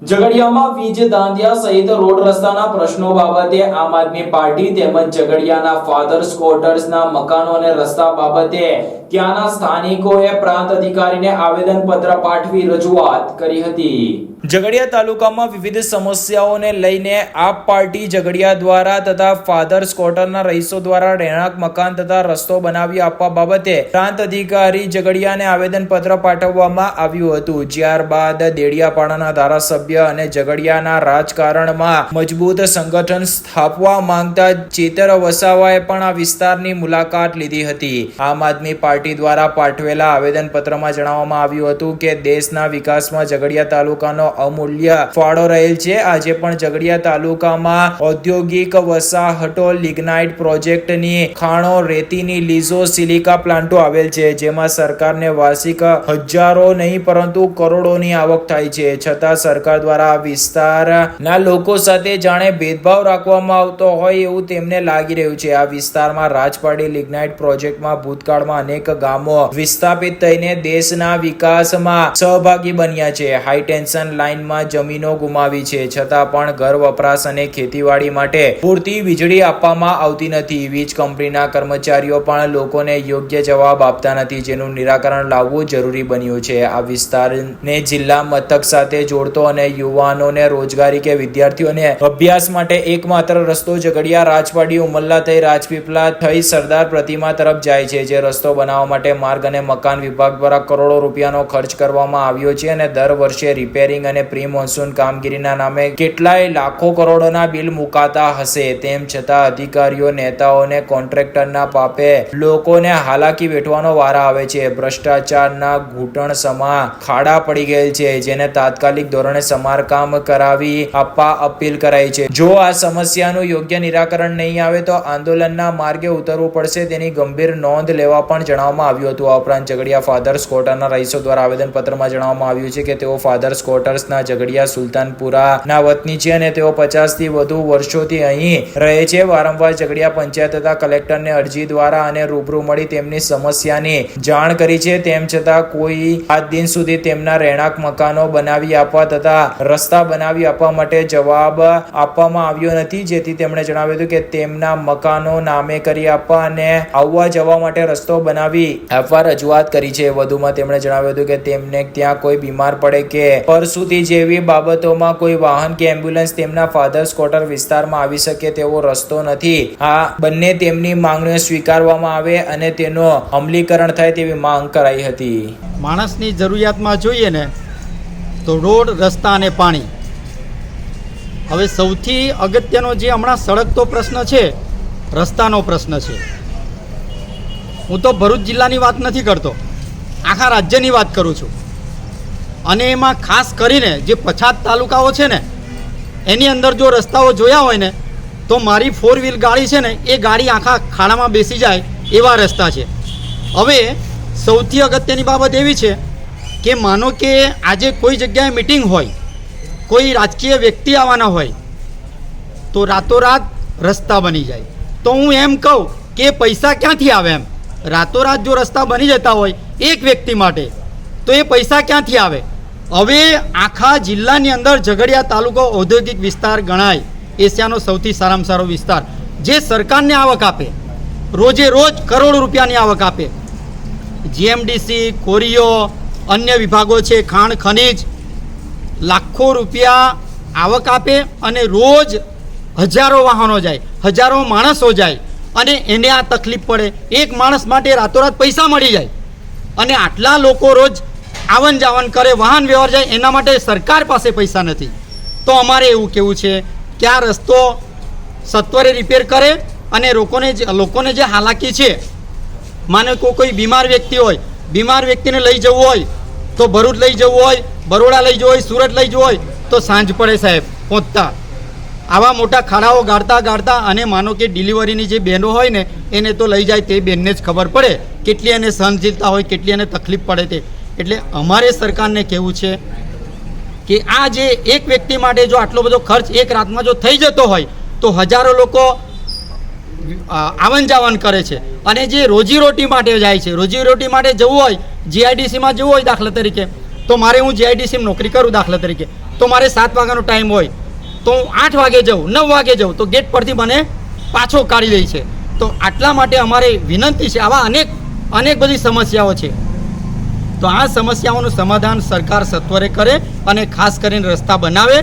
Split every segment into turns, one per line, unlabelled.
ઝઘડિયામાં વીજ દાંધિયા સહિત રોડ રસ્તાના પ્રશ્નો બાબતે આમ આદમી પાર્ટી તેમજ ઝઘડિયાના ફાધર્સ ક્વાર્ટર્સના મકાનો અને રસ્તા બાબતે ત્યાંના સ્થાનિકોએ પ્રાંત અધિકારીને આવેદન પત્ર પાઠવી રજૂઆત કરી હતી. ઝઘડિયા તાલુકામાં વિવિધ સમસ્યાઓને લઈને આપ પાર્ટી ઝઘડિયા દ્વારા તથા ફાધર્સ ક્વાર્ટરના રહીશો દ્વારા રહેણાંક, મકાન તથા રસ્તો બનાવી આપવા બાબતે પ્રાંત અધિકારી ઝઘડિયાને આવેદન પત્ર પાઠવવામાં આવ્યું હતું. જ્યારબાદ દેડિયાપાડાના ધારાસભ્ય અને ઝઘડિયાના રાજકારણમાં મજબૂત સંગઠન સ્થાપવા માંગતા ચેતર વસાવાએ પણ આ વિસ્તારની મુલાકાત લીધી હતી. આમ આદમી પાર્ટી દ્વારા પાઠવેલા આવેદન પત્રમાં જણાવવામાં આવ્યું હતું કે દેશના વિકાસમાં ઝઘડિયા તાલુકાનો અમૂલ્ય ફાળો રહેલ છે. આજે પણ ઝઘડિયા તાલુકામાં ઔદ્યોગિક વસાહતો લિગ્નાઇટ પ્રોજેક્ટની ખાણો રેતીની લીઝો સિલિકા પ્લાન્ટો આવેલ છે. જેમાં સરકારને વાર્ષિક હજારો નહીં પરંતુ કરોડોની આવક થાય છે. છતાં સરકાર દ્વારા આ વિસ્તારના લોકો સાથે જાણે ભેદભાવ રાખવામાં આવતો હોય એવું તેમને લાગી રહ્યું છે. આ વિસ્તારમાં રાજપાડી લિગ્નાઇટ પ્રોજેક્ટમાં ભૂતકાળમાં અનેક ગામો વિસ્થાપિત થઈને દેશના વિકાસમાં સહભાગી બન્યા છે. હાઈ ટેન્શન લાઇનમાં જમીનો ગુમાવી છે. છતાં પણ ઘર વપરાશ અને ખેતીવાડી માટે પૂરતી વીજળી આપવામાં આવતી નથી. વીજ કંપનીના કર્મચારીઓ પણ લોકોને યોગ્ય જવાબ આપતા નથી, જેનું નિરાકરણ લાવવું જરૂરી બન્યું છે. આ વિસ્તારને જિલ્લા મથક સાથે જોડતો અને યુવાનોને રોજગારી કે વિદ્યાર્થીઓને અભ્યાસ માટે એકમાત્ર રસ્તો ઝઘડિયા રાજવાડી ઉમલ્લા થઈ રાજપીપળા થઈ સરદાર પ્રતિમા તરફ જાય છે, જે રસ્તો બનાવવા માટે માર્ગ અને મકાન વિભાગ દ્વારા કરોડો રૂપિયાનો ખર્ચ કરવામાં આવ્યો છે અને દર વર્ષે રિપેરિંગ અને પ્રી મોન્સૂન કામગીરીના નામે કેટલાય લાખો કરોડોના બિલ મુકાતા હશે. તેમ છતાં અધિકારીઓ નેતાઓને કોન્ટ્રાક્ટરના પાપે લોકોને હાલાકી વેઠવાનો વારા આવે છે. ભ્રષ્ટાચારના ઘૂંટણ સમા ખાડા પડી ગયેલ છે, જેને તાત્કાલિક ધોરણે સમારકામ કરાવી આપવા અપીલ કરાઈ છે. જો આ સમસ્યાનું યોગ્ય નિરાકરણ નહીં આવે તો આંદોલનના માર્ગે ઉતરવું પડશે તેની ગંભીર નોંધ લેવા પણ જણાવવામાં આવ્યું હતું. આ ઉપરાંત ઝઘડિયા ફાધર્સ ક્વાર્ટરના રહીશો દ્વારા આવેદનપત્રમાં જણાવવામાં આવ્યું છે કે તેઓ ફાધર્સ ક્વાર્ટર્સના ઝઘડિયા સુલતાનપુરાના વતની છે અને તેઓ પચાસથી વધુ વર્ષોથી અહીં રહે છે. વારંવાર ઝઘડિયા પંચાયત તથા કલેક્ટરને અરજી દ્વારા અને રૂબરૂ મળી તેમની સમસ્યાની જાણ કરી છે. તેમ છતાં કોઈ આજ દિન સુધી તેમના રહેણાંક મકાનો બનાવી આપવા તથા રસ્તા બનાવી આપવા માટે જવાબ આપવામાં આવ્યો નથી. જેથી તેમણે જણાવ્યું હતું કે તેમના મકાનો નામે કરી આપવા અને આવવા જવા માટે રસ્તો બનાવી આપવા રજૂઆત કરી છે. વધુમાં તેમણે જણાવ્યું હતું કે તેમને ત્યાં કોઈ બીમાર પડે કે પરસુતી જેવી બાબતોમાં કોઈ વાહન કે એમ્બ્યુલન્સ તેમના ફાધર્સ ક્વાર્ટર વિસ્તારમાં આવી શકે તેવો રસ્તો નથી. આ બંને તેમની માંગણીઓ સ્વીકારવામાં આવે અને તેનો અમલીકરણ થાય તેવી માંગ કરાઈ હતી.
માણસની જરૂરિયાતમાં જોઈએ ને તો રોડ, રસ્તા અને પાણી. હવે સૌથી અગત્યનો જે હમણાં સળગતો પ્રશ્ન છે, રસ્તાનો પ્રશ્ન છે. હું તો ભરૂચ જિલ્લાની વાત નથી કરતો. આખા રાજ્યની વાત કરું છું. અને એમાં ખાસ કરીને જે પછાત તાલુકાઓ છે ને, એની અંદર જો રસ્તાઓ જોયા હોય ને, તો મારી ફોર વ્હીલ ગાડી છે ને, એ ગાડી આખા ખાડામાં બેસી જાય એવા રસ્તા છે. હવે સૌથી અગત્યની બાબત એવી છે કે માનો કે આજે કોઈ જગ્યાએ મિટિંગ હોય, કોઈ રાજકીય વ્યક્તિ આવવાના હોય, તો રાતોરાત રસ્તા બની જાય. તો હું એમ કહું કે પૈસા ક્યાંથી આવે એમ? રાતોરાત જો રસ્તા બની જતા હોય એક વ્યક્તિ માટે, તો એ પૈસા ક્યાંથી આવે? હવે આખા જિલ્લાની અંદર ઝઘડિયા તાલુકો ઔદ્યોગિક વિસ્તાર ગણાય, એશિયાનો સૌથી સારામાં સારો વિસ્તાર, જે સરકારને આવક આપે. રોજે રોજ કરોડો રૂપિયાની આવક આપે. જીએમડીસી કોરિયો અન્ય વિભાગો છે, ખાણ, ખનિજ, લાખો રૂપિયા આવક આપે અને રોજ હજારો વાહનો જાય, હજારો માણસો જાય અને એને આ તકલીફ પડે. એક માણસ માટે રાતોરાત પૈસા મળી જાય અને આટલા લોકો રોજ આવન જાવન કરે, વાહન વ્યવહાર જાય, એના માટે સરકાર પાસે પૈસા નથી. તો અમારે એવું કેવું છે કે આ રસ્તો સત્વરે રિપેર કરે અને લોકોને લોકોને જે હાલાકી છે, માનો કોઈ બીમાર વ્યક્તિ હોય, બીમાર વ્યક્તિને લઈ જવું હોય તો ભરૂચ લઈ જવું હોય, બરોડા લઈ જવું હોય, સુરત લઈ જવું હોય, તો સાંજ પડે સાહેબ, પહોંચતા. આવા મોટા ખાડાઓ ગાળતા ગાળતા અને માનો કે ડિલિવરીની જે બહેનો હોય ને, એને તો લઈ જાય તે બેનને જ ખબર પડે કેટલી એને સહનશીલતા હોય, કેટલી એને તકલીફ પડે તે. એટલે અમારે સરકારને કહેવું છે કે આ જે એક વ્યક્તિ માટે જો આટલો બધો ખર્ચ એક રાતમાં જો થઈ જતો હોય, તો હજારો લોકો આવન જાવન કરે છે. અને જે રોજીરોટી માટે જાય છે, રોજીરોટી માટે જવું હોય જીઆઈડીસીમાં જવું હોય દાખલા તરીકે, તો મારે હું જીઆઈડીસીમાં નોકરી કરું દાખલા તરીકે. તો મારે સાત વાગ્યાનો ટાઈમ હોય, તો હું આઠ વાગે જાઉં, નવ વાગે જાઉં, તો ગેટ પરથી મને પાછો કાઢી લે છે. તો આટલા માટે અમારે વિનંતી છે, આવા અનેક અનેક બધી સમસ્યાઓ છે. તો આ સમસ્યાઓનું સમાધાન સરકાર સત્વરે કરે અને ખાસ કરીને રસ્તા બનાવે.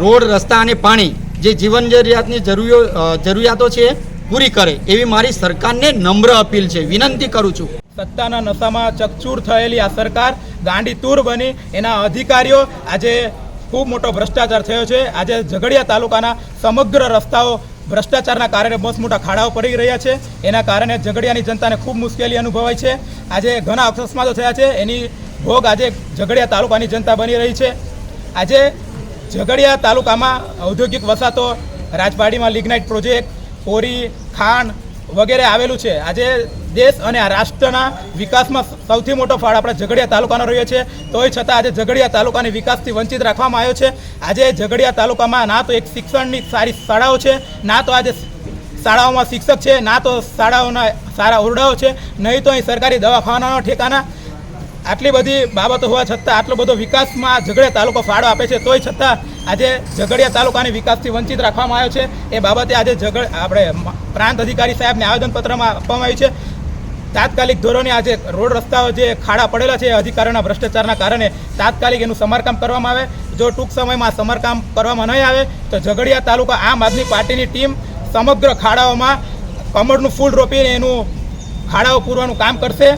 રોડ, રસ્તા અને પાણી જે જીવન જરૂરિયાતની જરૂરિયો જરૂરિયાતો છે પૂરી કરે. એવી મારી સરકારને નમ્ર અપીલ છે. વિનંતી કરું છું.
સત્તાના નશામાં ચકચૂર થયેલી આ સરકાર ગાંડી તૂર બની. એના અધિકારીઓ આજે ખૂબ મોટો ભ્રષ્ટાચાર થયો છે. આજે ઝઘડિયા તાલુકાના સમગ્ર રસ્તાઓ ભ્રષ્ટાચારના કારણે બસ મોટા ખાડાઓ પડી રહ્યા છે. એના કારણે ઝઘડિયાની જનતાને ખૂબ મુશ્કેલી અનુભવાય છે. આજે ઘણા અકસ્માતો થયા છે. એની ભોગ આજે ઝઘડિયા તાલુકાની જનતા બની રહી છે. આજે ઝઘડિયા તાલુકામાં ઔદ્યોગિક વસાતો રાજપાડીમાં લિગ્નાઇટ પ્રોજેક્ટ, કોરી, ખાંડ વગેરે આવેલું છે. આજે દેશ અને આ રાષ્ટ્રના વિકાસમાં સૌથી મોટો ફાળ આપણા ઝઘડિયા તાલુકાનો રહ્યો છે. તોય છતાં આજે ઝઘડિયા તાલુકાની વિકાસથી વંચિત રાખવામાં આવ્યો છે. આજે ઝઘડિયા તાલુકામાં ના તો એક શિક્ષણની સારી શાળાઓ છે, ના તો આજે શાળાઓમાં શિક્ષક છે, ના તો શાળાઓના સારા ઓરડાઓ છે. નહીં તો અહીં સરકારી દવાખાનાનો ઠેકાના આટલી બધી બાબતો હોવા છતાં આટલો બધો વિકાસમાં ઝઘડિયા તાલુકો ફાળો આપે છે, તોય છતાં આજે ઝઘડિયા તાલુકાની વિકાસથી વંચિત રાખવામાં આવ્યો છે. એ બાબતે આજે ઝઘડ આપણે પ્રાંત અધિકારી સાહેબને આવેદનપત્રમાં આપવામાં આવ્યું છે. તાત્કાલિક ધોરણે આજે રોડ રસ્તાઓ જે ખાડા પડેલા છે અધિકારીઓના ભ્રષ્ટાચારના કારણે તાત્કાલિક એનું સમારકામ કરવામાં આવે. જો ટૂંક સમયમાં સમારકામ કરવામાં નહીં આવે, તો ઝઘડિયા તાલુકા આમ આદમી પાર્ટીની ટીમ સમગ્ર ખાડાઓમાં કમળનું ફૂલ રોપીને એનું ખાડાઓ પૂરવાનું કામ કરશે.